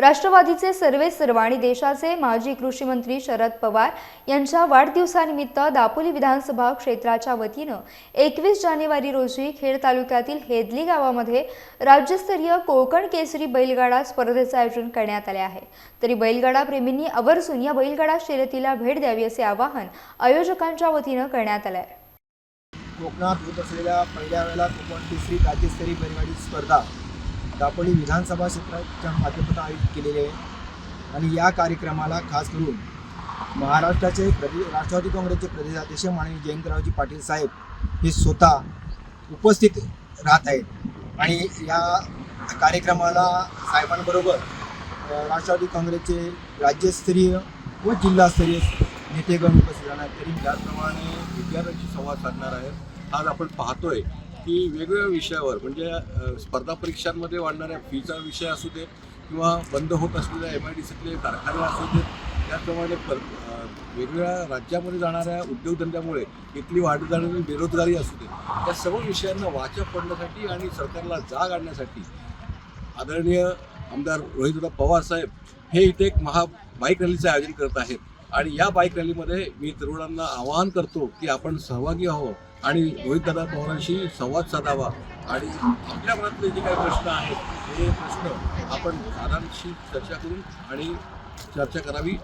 राष्ट्रवादीचे सर्वे सर्वाणी देशाचे माजी कृषी मंत्री शरद पवार यांच्या वाढदिवसानिमित्त दापोली विधानसभा क्षेत्राच्या वतीनं एकवीस जानेवारी रोजी खेड तालुक्यातील हेदली गावामध्ये राज्यस्तरीय कोकण केसरी बैलगाडा स्पर्धेचं आयोजन करण्यात आले आहे. तरी बैलगाडा प्रेमींनी आवर्जून या बैलगाडा शर्यतीला भेट द्यावी असे आवाहन आयोजकांच्या वतीनं करण्यात आलं आहे कोकणात होत असलेल्या पहिल्या वेळेला कोकण केसरी राज्यस्तरीय बैलगाडी स्पर्धा दापोली विधानसभा क्षेत्राच्या माध्यमातून आयोजित केलेले आहे. आणि या कार्यक्रमाला खास करून महाराष्ट्राचे प्रदे राष्ट्रवादी काँग्रेसचे प्रदेशाध्यक्ष माननीय जयंतरावजी पाटील साहेब हे स्वतः उपस्थित राहत आहेत. आणि या कार्यक्रमाला साहेबांबरोबर राष्ट्रवादी काँग्रेसचे राज्यस्तरीय व जिल्हास्तरीय नेतेगण उपस्थित राहणार तरी त्याचप्रमाणे विद्यार्थ्यांशी संवाद साधणार आहे. आज आपण पाहतोय की वेगवेगळ्या विषयावर म्हणजे स्पर्धा परीक्षांमध्ये वाढणाऱ्या फीचा विषय असू दे किंवा बंद होत असलेल्या एम आय डी सीतले कारखाने असू देत त्याचप्रमाणे पर वेगवेगळ्या राज्यामध्ये जाणाऱ्या उद्योगधंद्यामुळे इथली वाढ जाणारी बेरोजगारी असू दे या सर्व विषयांना वाचा पडण्यासाठी आणि सरकारला जाग आणण्यासाठी आदरणीय आमदार रोहितदा पवार साहेब हे इथे एक महा बाईक रॅलीचं आयोजन करत आहेत. आणि या बाईक रॅलीमध्ये मी तरुणांना आवाहन करतो की आपण सहभागी आहो आणि रोहितदादा पवारांशी संवाद साधावा आणि आपल्या मनातले जे काही प्रश्न आहेत हे प्रश्न आपण दादांशी चर्चा करून आणि चर्चा करावी